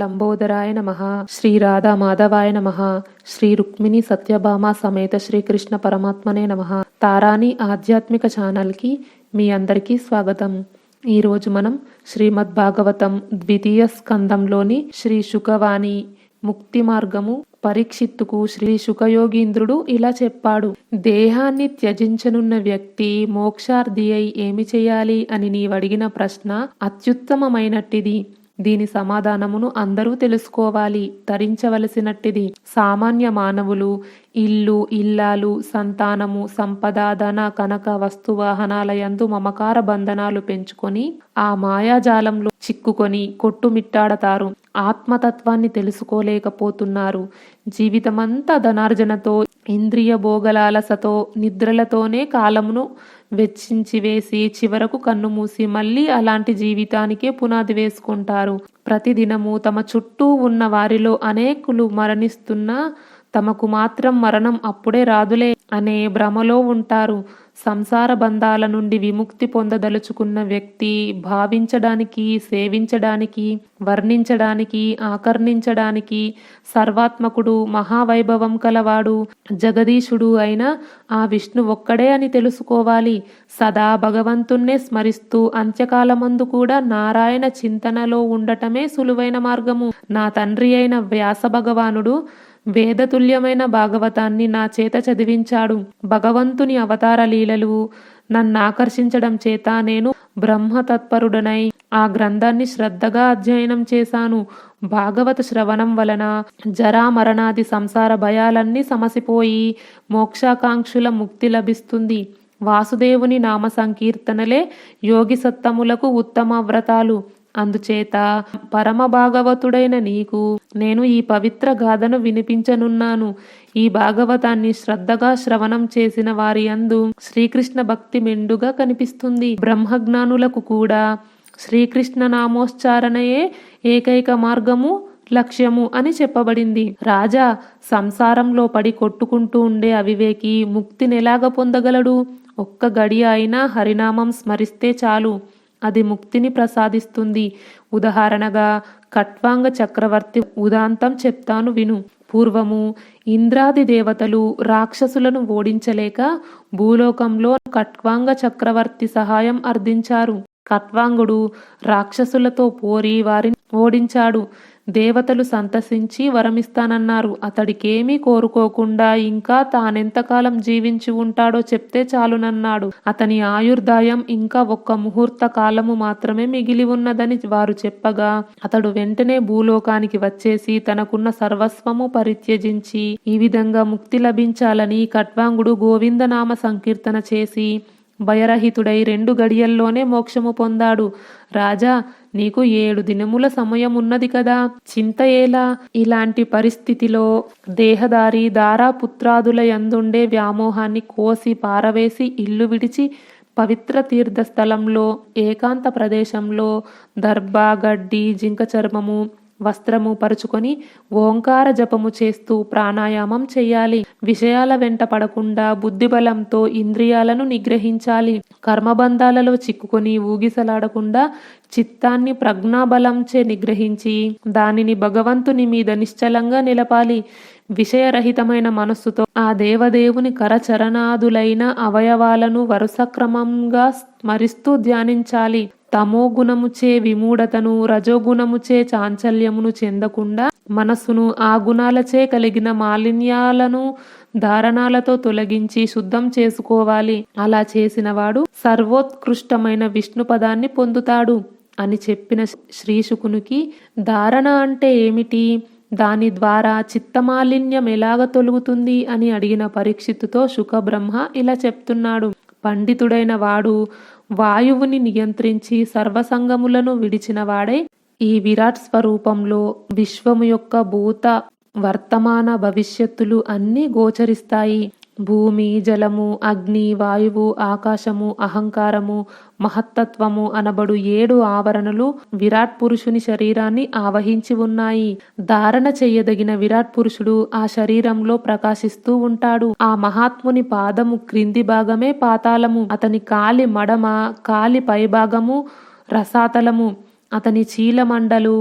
లంబోదరాయ నమ శ్రీ రాధా మాధవాయ నమ శ్రీ రుక్మిణి సత్యభామ సమేత శ్రీకృష్ణ పరమాత్మనే నమ. తారాని ఆధ్యాత్మిక ఛానల్కి మీ అందరికీ స్వాగతం. ఈరోజు మనం శ్రీమద్ భాగవతం ద్వితీయ స్కందంలోని శ్రీ శుకవాణి ముక్తి మార్గము పరీక్షిత్తుకు శ్రీ శుకయోగీంద్రుడు ఇలా చెప్పాడు. దేహాన్ని త్యజించనున్న వ్యక్తి మోక్షార్థి అయి ఏమి చేయాలి అని నీవడిగిన ప్రశ్న అత్యుత్తమమైనట్టిది. దీని సమాధానమును అందరూ తెలుసుకోవాలి. తరించవలసినట్టిది సామాన్య మానవులు ఇల్లు ఇల్లాలు సంతానము సంపద ధన కనక వస్తువాహనాలయందు మమకార బంధనాలు పెంచుకొని ఆ మాయాజాలంలో చిక్కుకొని కొట్టుమిట్టాడతారు. ఆత్మతత్వాన్ని తెలుసుకోలేకపోతున్నారు. జీవితమంతా ధనార్జనతో ఇంద్రియ భోగలాలసతో నిద్రలతోనే కాలమును వెచ్చించి వేసి చివరకు కన్ను మూసి మళ్ళీ అలాంటి జీవితానికే పునాది వేసుకుంటారు. ప్రతిదినము తమ చుట్టూ ఉన్న వారిలో అనేకులు మరణిస్తున్నా తమకు మాత్రం మరణం అప్పుడే రాదులే అనే భ్రమలో ఉంటారు. సంసార బంధాల నుండి విముక్తి పొందదలుచుకున్న వ్యక్తి భావించడానికి సేవించడానికి వర్ణించడానికి ఆకర్ణించడానికి సర్వాత్మకుడు మహావైభవం కలవాడు జగదీశుడు అయిన ఆ విష్ణు ఒక్కడే అని తెలుసుకోవాలి. సదా భగవంతుణ్ణే స్మరిస్తూ అంత్యకాలమందు కూడా నారాయణ చింతనలో ఉండటమే సులువైన మార్గము. నా తండ్రి అయిన వ్యాస భగవానుడు వేదతుల్యమైన భాగవతాన్ని నా చేత చదివించాడు. భగవంతుని అవతార లీలలు నన్ను ఆకర్షించడం చేత నేను బ్రహ్మతత్పరుడనై ఆ గ్రంథాన్ని శ్రద్ధగా అధ్యయనం చేశాను. భాగవత శ్రవణం వలన జరా మరణాది సంసార భయాలన్నీ సమసిపోయి మోక్షాకాంక్షుల ముక్తి లభిస్తుంది. వాసుదేవుని నామ సంకీర్తనలే యోగి సత్తములకు ఉత్తమ వ్రతాలు. అందుచేత పరమ భాగవతుడైన నీకు నేను ఈ పవిత్ర గాథను వినిపించనున్నాను. ఈ భాగవతాన్ని శ్రద్ధగా శ్రవణం చేసిన వారి అందు శ్రీకృష్ణ భక్తి మెండుగా కనిపిస్తుంది. బ్రహ్మజ్ఞానులకు కూడా శ్రీకృష్ణ నామోచ్చారణయే ఏకైక మార్గము లక్ష్యము అని చెప్పబడింది. రాజా సంసారంలో పడి కొట్టుకుంటూ ఉండే అవివేకి ముక్తిని ఎలాగ పొందగలడు? ఒక్క గడియ అయినా హరినామం స్మరిస్తే చాలు. అది ముక్తిని ప్రసాదిస్తుంది. ఉదాహరణగా కట్వాంగ చక్రవర్తి ఉదాంతం చెప్తాను విను. పూర్వము ఇంద్రాది దేవతలు రాక్షసులను ఓడించలేక భూలోకంలో కట్వాంగ చక్రవర్తి సహాయం అర్థించారు కట్వాంగుడు రాక్షసులతో పోరి వారిని ఓడించాడు. దేవతలు సంతసించి వరమిస్తానన్నారు. అతడికేమీ కోరుకోకుండా ఇంకా తానెంతకాలం జీవించి ఉంటాడో చెప్తే చాలునన్నాడు. అతని ఆయుర్దాయం ఇంకా ఒక్క ముహూర్త కాలము మాత్రమే మిగిలి ఉన్నదని వారు చెప్పగా అతడు వెంటనే భూలోకానికి వచ్చేసి తనకున్న సర్వస్వము పరిత్యజించి ఈ విధంగా ముక్తి లభించాలని కట్వాంగుడు గోవిందనామ సంకీర్తన చేసి భయరహితుడై రెండు గడియల్లోనే మోక్షము పొందాడు. రాజా నీకు ఏడు దినముల సమయం ఉన్నది కదా. చింత ఎలా ఇలాంటి పరిస్థితిలో దేహదారి దారాపుత్రాదుల యందుండే వ్యామోహాన్ని కోసి పారవేసి ఇల్లు విడిచి పవిత్ర తీర్థ స్థలంలో ఏకాంత ప్రదేశంలో దర్భ గడ్డి జింక చర్మము వస్త్రము పరుచుకొని ఓంకార జపము చేస్తూ ప్రాణాయామం చేయాలి. విషయాల వెంట పడకుండా బుద్ధిబలంతో ఇంద్రియాలను నిగ్రహించాలి. కర్మబంధాలలో చిక్కుకొని ఊగిసలాడకుండా చిత్తాన్ని ప్రజ్ఞాబలంచే నిగ్రహించి దానిని భగవంతుని మీద నిశ్చలంగా నిలపాలి. విషయరహితమైన మనస్సుతో ఆ దేవదేవుని కరచరణాదులైన అవయవాలను వరుస క్రమంగా స్మరిస్తూ ధ్యానించాలి. తమోగుణముచే విమూఢతను రజోగుణముచే చాంచల్యమును చెందకుండా మనస్సును ఆ గుణాలచే కలిగిన మాలిన్యాలను ధారణాలతో తొలగించి శుద్ధం చేసుకోవాలి. అలా చేసినవాడు సర్వోత్కృష్టమైన విష్ణు పదాన్ని పొందుతాడు అని చెప్పిన శ్రీశుకునికి ధారణ అంటే ఏమిటి? దాని ద్వారా చిత్తమాలిన్యం ఎలాగ తొలుగుతుంది అని అడిగిన పరీక్షిత్తుతో శుకబ్రహ్మ ఇలా చెప్తున్నాడు. పండితుడైన వాడు వాయువుని నియంత్రించి సర్వసంగములను విడిచినవాడై ఈ విరాట్ స్వరూపంలో విశ్వము యొక్క భూత వర్తమాన భవిష్యత్తులు అన్నీ గోచరిస్తాయి. భూమి జలము అగ్ని వాయువు ఆకాశము అహంకారము మహత్తత్వము అనబడు ఏడు ఆవరణలు విరాట్ పురుషుని శరీరాన్ని ఆవహించి ఉన్నాయి. ధారణ చెయ్యదగిన విరాట్ పురుషుడు ఆ శరీరంలో ప్రకాశిస్తూ ఉంటాడు. ఆ మహాత్ముని పాదము క్రింది భాగమే పాతాళము. అతని కాలి మడమ కాలి పైభాగము రసాతలము. అతని చీలమండలు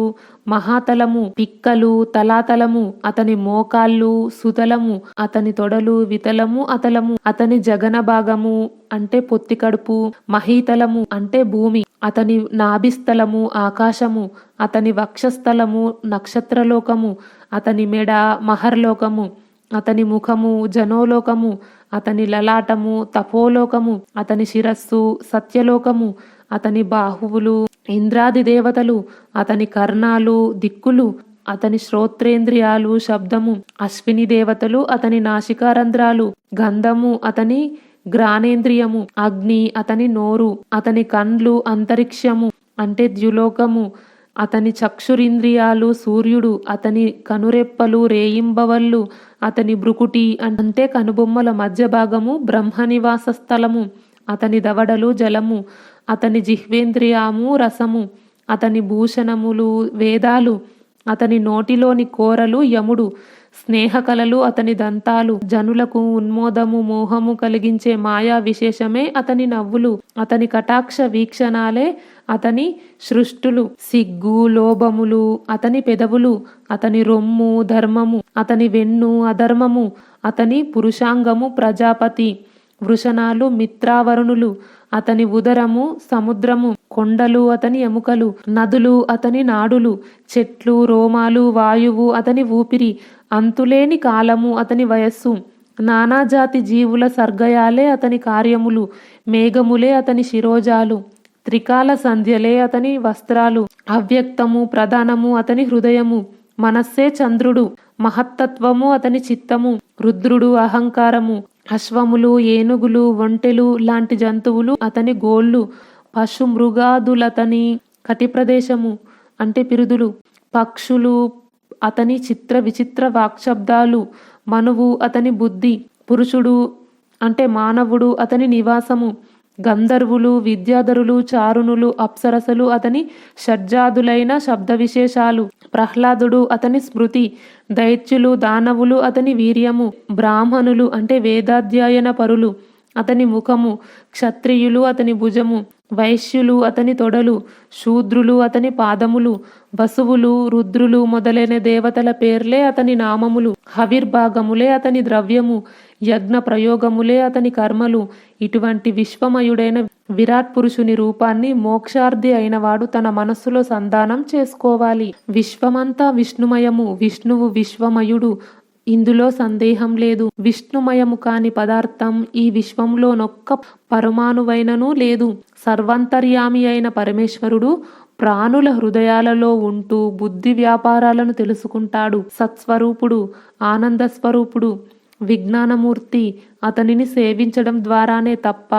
మహాతలము పిక్కలు తలాతలము అతని మోకాళ్ళు సుతలము అతని తొడలు వితలము అతలము అతని జగన భాగము అంటే పొత్తి కడుపు మహీతలము అంటే భూమి అతని నాభిస్థలము ఆకాశము అతని వక్షస్థలము నక్షత్రలోకము అతని మెడ మహర్లోకము అతని ముఖము జనోలోకము అతని లలాటము తపోలోకము అతని శిరస్సు సత్యలోకము అతని బాహువులు ఇంద్రాది దేవతలు అతని కర్ణాలు దిక్కులు అతని శ్రోత్రేంద్రియాలు శబ్దము అశ్విని దేవతలు అతని నాసికారంధ్రాలు గంధము అతని గ్రానేంద్రియము అగ్ని అతని నోరు అతని కండ్లు అంతరిక్షము అంటే ద్యులోకము అతని చక్షురింద్రియాలు సూర్యుడు అతని కనురెప్పలు రేయింబవళ్ళు అతని బ్రుకుటి అంటే కనుబొమ్మల మధ్య భాగము బ్రహ్మ నివాస స్థలము అతని దవడలు జలము అతని జిహ్వేంద్రియాము రసము అతని భూషణములు వేదాలు అతని నోటిలోని కోరలు యముడు స్నేహకలలు అతని దంతాలు జనులకు ఉన్మోదము మోహము కలిగించే మాయా విశేషమే అతని నవ్వులు అతని కటాక్ష వీక్షణాలే అతని సృష్టులు సిగ్గు లోభములు అతని పెదవులు అతని రొమ్ము ధర్మము అతని వెన్ను అధర్మము అతని పురుషాంగము ప్రజాపతి వృషణాలు మిత్రావరుణులు అతని ఉదరము సముద్రము కొండలు అతని ఎముకలు నదులు అతని నాడులు చెట్లు రోమాలు వాయువు అతని ఊపిరి అంతులేని కాలము అతని వయస్సు. నానాజాతి జీవుల సర్గయాలే అతని కార్యములు మేఘములే అతని శిరోజాలు. త్రికాల సంధ్యలే అతని వస్త్రాలు అవ్యక్తము ప్రధానము అతని హృదయము. మనస్సే చంద్రుడు మహత్తత్వము అతని చిత్తము రుద్రుడు అహంకారము. అశ్వములు ఏనుగులు ఒంటెలు లాంటి జంతువులు అతని గోళ్ళు పశు మృగాదులతని కటి ప్రదేశము అంటే పిరుదులు. పక్షులు అతని చిత్ర విచిత్ర వాక్శబ్దాలు. మనువు అతని బుద్ధి. పురుషుడు అంటే మానవుడు అతని నివాసము. గంధర్వులు విద్యాధరులు చారుణులు అప్సరసలు అతని షడ్జాదులైన శబ్ద విశేషాలు ప్రహ్లాదుడు అతని స్మృతి దైత్యులు దానవులు అతని వీర్యము బ్రాహ్మణులు అంటే వేదాధ్యయన పరులు అతని ముఖము క్షత్రియులు అతని భుజము వైశ్యులు అతని తొడలు శూద్రులు అతని పాదములు వసువులు రుద్రులు మొదలైన దేవతల పేర్లే అతని నామములు హవిర్భాగములే అతని ద్రవ్యము యజ్ఞ ప్రయోగములే అతని కర్మలు ఇటువంటి విశ్వమయుడైన విరాట్ పురుషుని రూపాన్ని మోక్షార్థి అయినవాడు తన మనస్సులో సంధానం చేసుకోవాలి. విశ్వమంతా విష్ణుమయము విష్ణువు విశ్వమయుడు. ఇందులో సందేహం లేదు. విష్ణుమయము కాని పదార్థం ఈ విశ్వంలోనొక్క పరమాణువైనను లేదు. సర్వంతర్యామి అయిన పరమేశ్వరుడు ప్రాణుల హృదయాలలో ఉంటూ బుద్ధి వ్యాపారాలను తెలుసుకుంటాడు. సత్స్వరూపుడు ఆనంద స్వరూపుడు విజ్ఞానమూర్తి అతనిని సేవించడం ద్వారానే తప్ప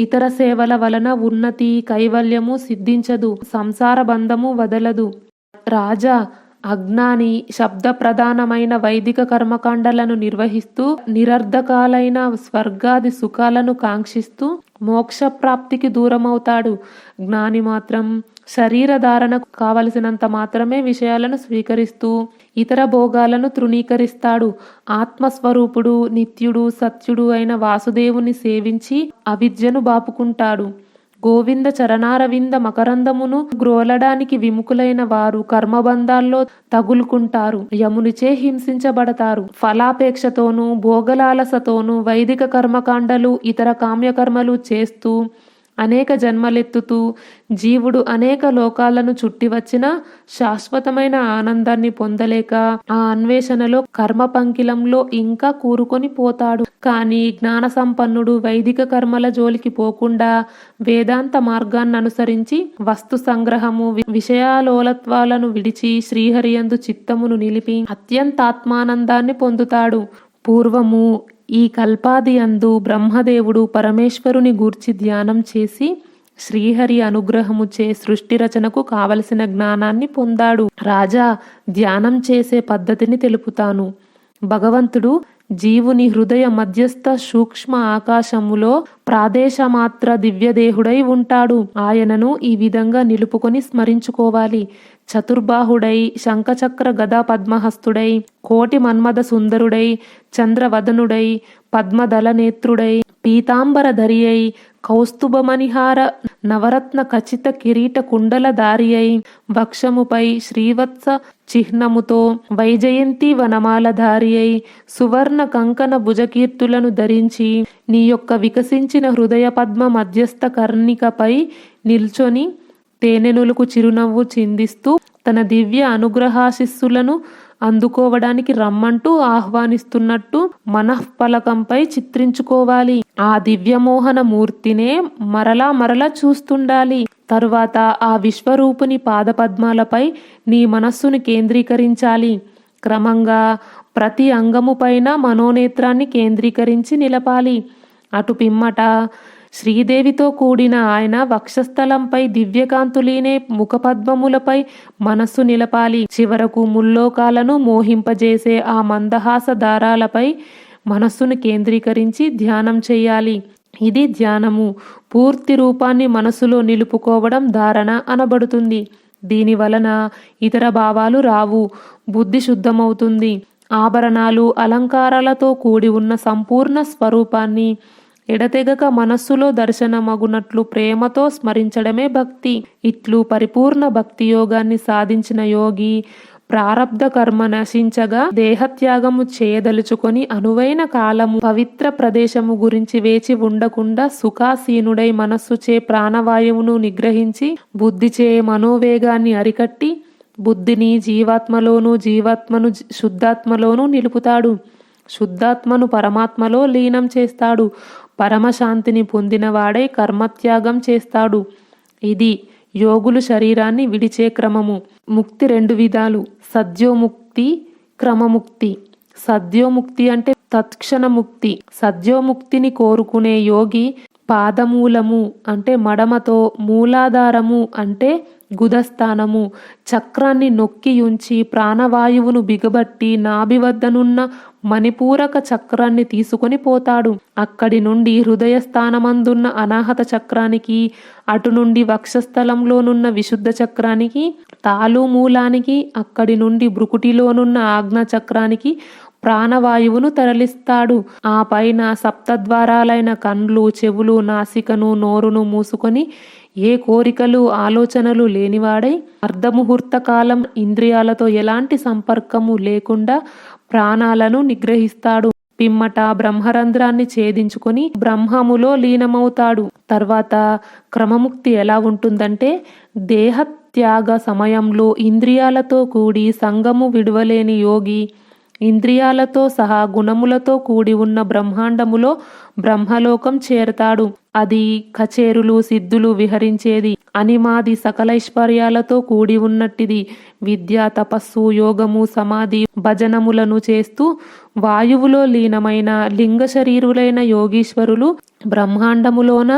ఇతర సేవల వలన ఉన్నతి కైవల్యము సిద్ధించదు సంసార బంధము వదలదు. రాజా అజ్ఞాని శబ్ద ప్రధానమైన వైదిక కర్మకాండలను నిర్వహిస్తూ నిరర్ధకాలైన స్వర్గాది సుఖాలను కాంక్షిస్తూ మోక్ష ప్రాప్తికి దూరమవుతాడు. జ్ఞాని మాత్రం శరీర ధారణకు కావలసినంత మాత్రమే విషయాలను స్వీకరిస్తూ ఇతర భోగాలను తృణీకరిస్తాడు. ఆత్మస్వరూపుడు నిత్యుడు సత్యుడు అయిన వాసుదేవుని సేవించి అవిద్యను బాపుకుంటాడు. గోవింద చరణారవింద మకరందమును గ్రోలడానికి విముఖులైన వారు కర్మబంధాల్లో తగులుకుంటారు. యమునిచే హింసించబడతారు. ఫలాపేక్షతోనూ భోగలాలసతోనూ వైదిక కర్మకాండలు ఇతర కామ్యకర్మలు చేస్తూ అనేక జన్మలెత్తుతూ జీవుడు అనేక లోకాలను చుట్టి వచ్చిన శాశ్వతమైన ఆనందాన్ని పొందలేక ఆ అన్వేషణలో కర్మ పంకిలంలో ఇంకా కూరుకొని పోతాడు. కానీ జ్ఞాన సంపన్నుడు వైదిక కర్మల జోలికి పోకుండా వేదాంత మార్గాన్ని అనుసరించి వస్తు సంగ్రహము విషయాలోలత్వాలను విడిచి శ్రీహరియందు చిత్తమును నిలిపి అత్యంతాత్మానందాన్ని పొందుతాడు. పూర్వము ఈ కల్పాది అందు బ్రహ్మదేవుడు పరమేశ్వరుని గూర్చి ధ్యానం చేసి శ్రీహరి అనుగ్రహముచే సృష్టి రచనకు కావలసిన జ్ఞానాన్ని పొందాడు. రాజా ధ్యానం చేసే పద్ధతిని తెలుపుతాను. భగవంతుడు జీవుని హృదయ మధ్యస్థ సూక్ష్మ ఆకాశములో ప్రాదేశమాత్ర దివ్యదేహుడై ఉంటాడు. ఆయనను ఈ విధంగా నిలుపుకొని స్మరించుకోవాలి. చతుర్బాహుడై శంఖచక్ర గదా పద్మహస్తుడై కోటి మన్మద సుందరుడై చంద్రవదనుడై పద్మదళనేత్రుడై పీతాంబరధరియై కౌస్తుభమణిహార నవరత్న ఖచిత కిరీట కుండల దారి అయి వక్షముపై శ్రీవత్స చిహ్నముతో వైజయంతి వనమాల ధారి అయి సువర్ణ కంకణ భుజకీర్తులను ధరించి నీ యొక్క వికసించిన హృదయ పద్మ మధ్యస్థ కర్ణికపై నిల్చొని తేనెనులకు చిరునవ్వు చిందిస్తూ తన దివ్య అనుగ్రహాశిస్సులను అందుకోవడానికి రమ్మంటూ ఆహ్వానిస్తున్నట్టు మనఃఫలకంపై చిత్రించుకోవాలి. ఆ దివ్యమోహన మూర్తినే మరలా మరలా చూస్తుండాలి. తరువాత ఆ విశ్వరూపుని పాదపద్మాలపై నీ మనస్సును కేంద్రీకరించాలి. క్రమంగా ప్రతి అంగము పైన మనోనేత్రాన్ని కేంద్రీకరించి నిలపాలి. అటు పిమ్మట శ్రీదేవితో కూడిన ఆయన వక్షస్థలంపై దివ్యకాంతులీనే ముఖపద్మములపై మనస్సు నిలపాలి. చివరకు ముల్లోకాలను మోహింపజేసే ఆ మందహాస దారాలపై మనస్సును కేంద్రీకరించి ధ్యానం చేయాలి. ఇది ధ్యానము. పూర్తి రూపాన్ని మనసులో నిలుపుకోవడం ధారణ అనబడుతుంది. దీని వలన ఇతర భావాలు రావు. బుద్ధి శుద్ధమవుతుంది. ఆభరణాలు అలంకారాలతో కూడి ఉన్న సంపూర్ణ స్వరూపాన్ని ఎడతెగక మనస్సులో దర్శనమగునట్లు ప్రేమతో స్మరించడమే భక్తి. ఇట్లు పరిపూర్ణ భక్తి యోగాన్ని సాధించిన యోగి ప్రారబ్ధ కర్మ నశించగా దేహత్యాగము చేయదలుచుకొని అనువైన కాలము పవిత్ర ప్రదేశము గురించి వేచి ఉండకుండా సుఖాసీనుడై మనస్సుచే ప్రాణవాయువును నిగ్రహించి బుద్ధిచే మనోవేగాన్ని అరికట్టి బుద్ధిని జీవాత్మలోను జీవాత్మను శుద్ధాత్మలోను నిలుపుతాడు. శుద్ధాత్మను పరమాత్మలో లీనం చేస్తాడు. పరమశాంతిని పొందినవాడై కర్మత్యాగం చేస్తాడు. ఇది యోగులు శరీరాన్ని విడిచే క్రమము. ముక్తి రెండు విధాలు. సద్యోముక్తి క్రమముక్తి. సద్యోముక్తి అంటే తత్క్షణ ముక్తి సద్యోముక్తిని కోరుకునే యోగి పాదమూలము అంటే మడమతో మూలాధారము అంటే గుదస్థానము. చక్రాన్ని నొక్కి ఉంచి ప్రాణవాయువును బిగబట్టి నాభి వద్దనున్న మణిపూరక చక్రాన్ని తీసుకొని పోతాడు. అక్కడి నుండి హృదయ స్థానమందున్న అనాహత చక్రానికి అటు నుండి వక్షస్థలంలోనున్న విశుద్ధ చక్రానికి తాలు మూలానికి అక్కడి నుండి బ్రుకుటిలోనున్న ఆజ్ఞా చక్రానికి ప్రాణవాయువును తరలిస్తాడు. ఆ పైన సప్తద్వారాలైన కండ్లు చెవులు నాసికను నోరును మూసుకొని ఏ కోరికలు ఆలోచనలు లేనివాడై అర్ధముహూర్త కాలం ఇంద్రియాలతో ఎలాంటి సంపర్కము లేకుండా ప్రాణాలను నిగ్రహిస్తాడు. పిమ్మట బ్రహ్మరంధ్రాన్ని ఛేదించుకొని బ్రహ్మములో లీనమవుతాడు. తర్వాత క్రమముక్తి ఎలా ఉంటుందంటే దేహత్యాగ సమయంలో ఇంద్రియాలతో కూడి సంగము విడువలేని యోగి ఇంద్రియాలతో సహా గుణములతో కూడి ఉన్న బ్రహ్మాండములో బ్రహ్మలోకం చేరతాడు. అది కచేరులు సిద్ధులు విహరించేది అనిమాది సకలైశ్వర్యాలతో కూడి ఉన్నట్టిది. విద్య తపస్సు యోగము సమాధి భజనములను చేస్తూ వాయువులో లీనమైన లింగ శరీరులైన యోగీశ్వరులు బ్రహ్మాండములోన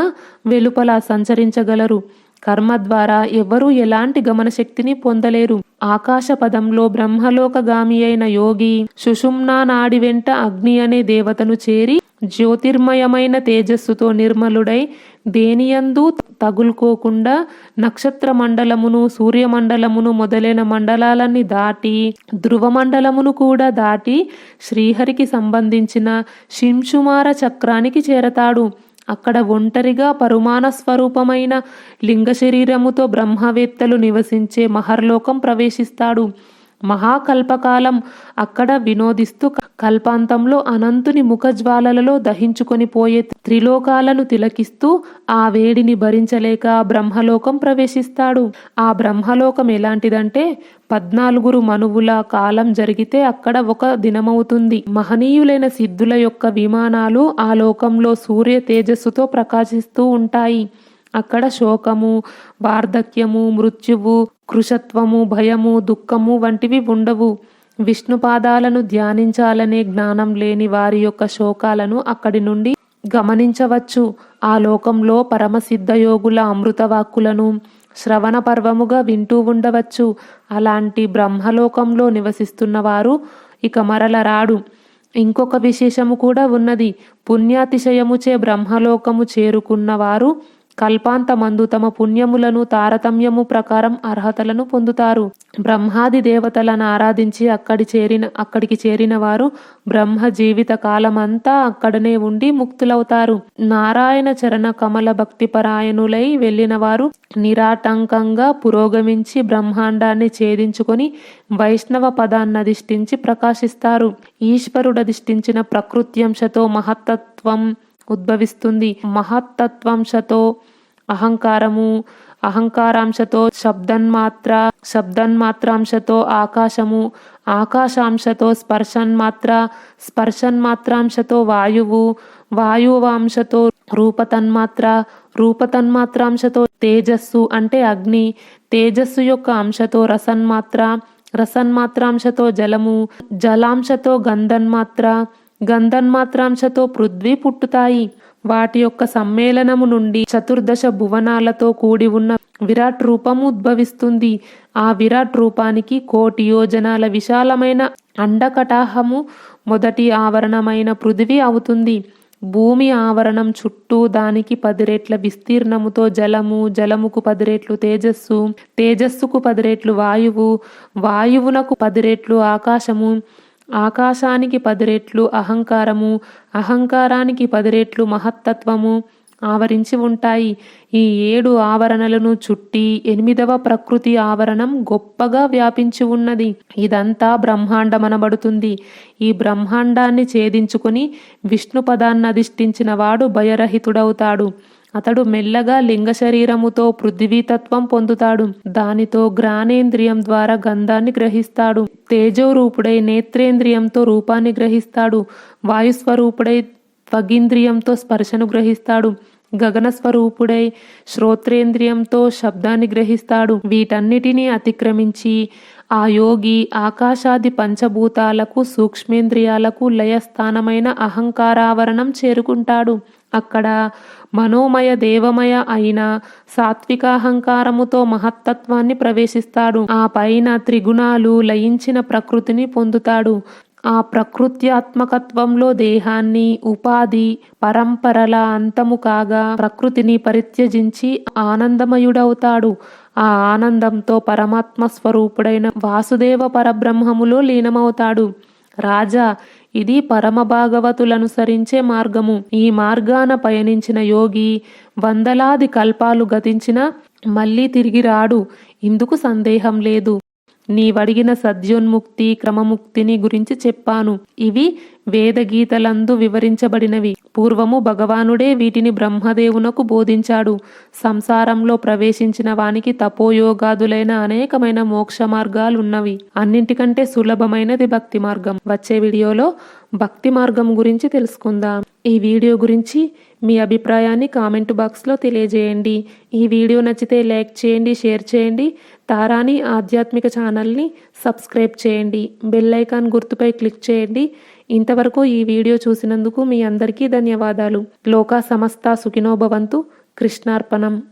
వెలుపల సంచరించగలరు. కర్మ ద్వారా ఎవరూ ఎలాంటి గమనశక్తిని పొందలేరు. ఆకాశ పదంలో బ్రహ్మలోకగామి అయిన యోగి సుషుమ్నా నాడి వెంట అగ్ని అనే దేవతను చేరి జ్యోతిర్మయమైన తేజస్సుతో నిర్మలుడై దేనియందు తగులుకోకుండా నక్షత్ర మండలమును సూర్యమండలమును మొదలైన మండలాలన్నీ దాటి ధ్రువమండలమును కూడా దాటి శ్రీహరికి సంబంధించిన శింషుమార చక్రానికి చేరతాడు. అక్కడ ఒంటరిగా పరుమాణ స్వరూపమైన లింగ శరీరముతో బ్రహ్మవేత్తలు నివసించే మహర్లోకం ప్రవేశిస్తాడు. మహాకల్పకాలం అక్కడ వినోదిస్తూ కల్పాంతంలో అనంతుని ముఖజ్వాలలలో దహించుకొని పోయే త్రిలోకాలను తిలకిస్తూ ఆ వేడిని భరించలేక బ్రహ్మలోకం ప్రవేశిస్తాడు. ఆ బ్రహ్మలోకం ఎలాంటిదంటే పద్నాలుగురు మనువుల కాలం జరిగితే అక్కడ ఒక దినమవుతుంది. మహనీయులైన సిద్ధుల యొక్క విమానాలు ఆ లోకంలో సూర్య తేజస్సుతో ప్రకాశిస్తూ ఉంటాయి. అక్కడ శోకము వార్ధక్యము మృత్యువు కృషత్వము భయము దుఃఖము వంటివి ఉండవు. విష్ణుపాదాలను ధ్యానించాలనే జ్ఞానం లేని వారి యొక్క శోకాలను అక్కడి నుండి గమనించవచ్చు. ఆ లోకంలో పరమసిద్ధయోగుల అమృతవాక్కులను శ్రవణ పర్వముగా వింటూ ఉండవచ్చు. అలాంటి బ్రహ్మలోకంలో నివసిస్తున్న వారు ఇక మరల రాడు ఇంకొక విశేషము కూడా ఉన్నది. పుణ్యాతిశయముచే బ్రహ్మలోకము చేరుకున్నవారు కల్పాంతమందు తమ పుణ్యములను తారతమ్యము ప్రకారం అర్హతలను పొందుతారు. బ్రహ్మాది దేవతలను ఆరాధించి అక్కడి చేరిన అక్కడికి చేరిన వారు బ్రహ్మ జీవిత కాలమంతా అక్కడనే ఉండి ముక్తులవుతారు. నారాయణ చరణ కమల భక్తి పరాయణులై వెళ్ళిన వారు నిరాటంకంగా పురోగమించి బ్రహ్మాండాన్ని ఛేదించుకొని వైష్ణవ పదాన్ని అధిష్ఠించి ప్రకాశిస్తారు. ఈశ్వరుడధిష్ఠించిన ప్రకృత్యంశతో మహత్తత్వం ఉద్భవిస్తుంది. మహత్తత్వంశతో అహంకారము అహంకారాంశతో శబ్దన్మాత్ర శబ్దన్మాత్రాంశతో ఆకాశము ఆకాశాంశతో స్పర్శన్మాత్ర స్పర్శన్మాత్రాంశతో వాయువు వాయువాంశతో రూపతన్మాత్ర రూపతన్మాత్రాంశతో తేజస్సు అంటే అగ్ని తేజస్సు యొక్క అంశతో రసన్మాత్ర రసన్మాత్రాంశతో జలము జలాంశతో గంధన్మాత్ర గంధన్మాత్రాంశతో పృథ్వీ పుట్టుతాయి. వాటి యొక్క సమ్మేళనము నుండి చతుర్దశ భువనాలతో కూడి ఉన్న విరాట్ రూపము ఉద్భవిస్తుంది. ఆ విరాట్ రూపానికి కోటి యోజనాల విశాలమైన అండకటాహము మొదటి ఆవరణమైన పృథివీ అవుతుంది. భూమి ఆవరణం చుట్టూ దానికి పది రెట్ల విస్తీర్ణముతో జలము జలముకు పది రెట్లు తేజస్సు తేజస్సుకు పది రెట్లు వాయువు వాయువునకు పది రెట్లు ఆకాశము ఆకాశానికి పది రెట్లు అహంకారము అహంకారానికి పది రెట్లు మహత్తత్వము ఆవరించి ఉంటాయి. ఈ ఏడు ఆవరణలను చుట్టి ఎనిమిదవ ప్రకృతి ఆవరణం గొప్పగా వ్యాపించి ఉన్నది. ఇదంతా బ్రహ్మాండమనబడుతుంది. ఈ బ్రహ్మాండాన్ని ఛేదించుకుని విష్ణు అధిష్ఠించిన వాడు భయరహితుడవుతాడు. అతడు మెల్లగా లింగ శరీరముతో పృథ్వీతత్వం పొందుతాడు. దానితో గ్రానేంద్రియం ద్వారా గంధాన్ని గ్రహిస్తాడు. తేజోరూపుడై నేత్రేంద్రియంతో రూపాన్ని గ్రహిస్తాడు. వాయుస్వరూపుడై త్వగింద్రియంతో స్పర్శను గ్రహిస్తాడు. గగన స్వరూపుడై శ్రోత్రేంద్రియంతో శబ్దాన్ని గ్రహిస్తాడు. వీటన్నిటినీ అతిక్రమించి ఆ యోగి ఆకాశాది పంచభూతాలకు సూక్ష్మేంద్రియాలకు లయస్థానమైన అహంకారావరణం చేరుకుంటాడు. అక్కడ మనోమయ దేవమయ అయిన సాత్వికాహంకారముతో మహత్తత్వాన్ని ప్రవేశిస్తాడు. ఆ పైన త్రిగుణాలు లయించిన ప్రకృతిని పొందుతాడు. ఆ ప్రకృత్యాత్మకత్వంలో దేహాన్ని ఉపాధి పరంపరల అంతము కాగా ప్రకృతిని పరిత్యజించి ఆనందమయుడవుతాడు. ఆ ఆనందంతో పరమాత్మ స్వరూపుడైన వాసుదేవ పరబ్రహ్మములో లీనమవుతాడు. రాజా ఇది పరమ భాగవతులనుసరించే మార్గము. ఈ మార్గాన పయనించిన యోగి వందలాది కల్పాలు గతించిన మళ్ళీ తిరిగి రాడు. ఇందుకు సందేహం లేదు. నీవడిగిన సద్యోన్ముక్తి క్రమముక్తిని గురించి చెప్పాను. ఇవి వేదగీతలందు వివరించబడినవి. పూర్వము భగవానుడే వీటిని బ్రహ్మదేవునకు బోధించాడు. సంసారంలో ప్రవేశించిన వానికి తపోయోగాదులైన అనేకమైన మోక్ష మార్గాలున్నవి అన్నింటికంటే సులభమైనది భక్తి మార్గం వచ్చే వీడియోలో భక్తి మార్గం గురించి తెలుసుకుందాం. ఈ వీడియో గురించి మీ అభిప్రాయాన్ని కామెంట్ బాక్స్లో తెలియజేయండి. ఈ వీడియో నచ్చితే లైక్ చేయండి షేర్ చేయండి. తారాని ఆధ్యాత్మిక ఛానల్ని సబ్స్క్రైబ్ చేయండి. బెల్ ఐకాన్ గుర్తుపై క్లిక్ చేయండి. ఇంతవరకు ఈ వీడియో చూసినందుకు మీ అందరికీ ధన్యవాదాలు. లోకా సమస్త సుఖినోభవంతు కృష్ణార్పణం.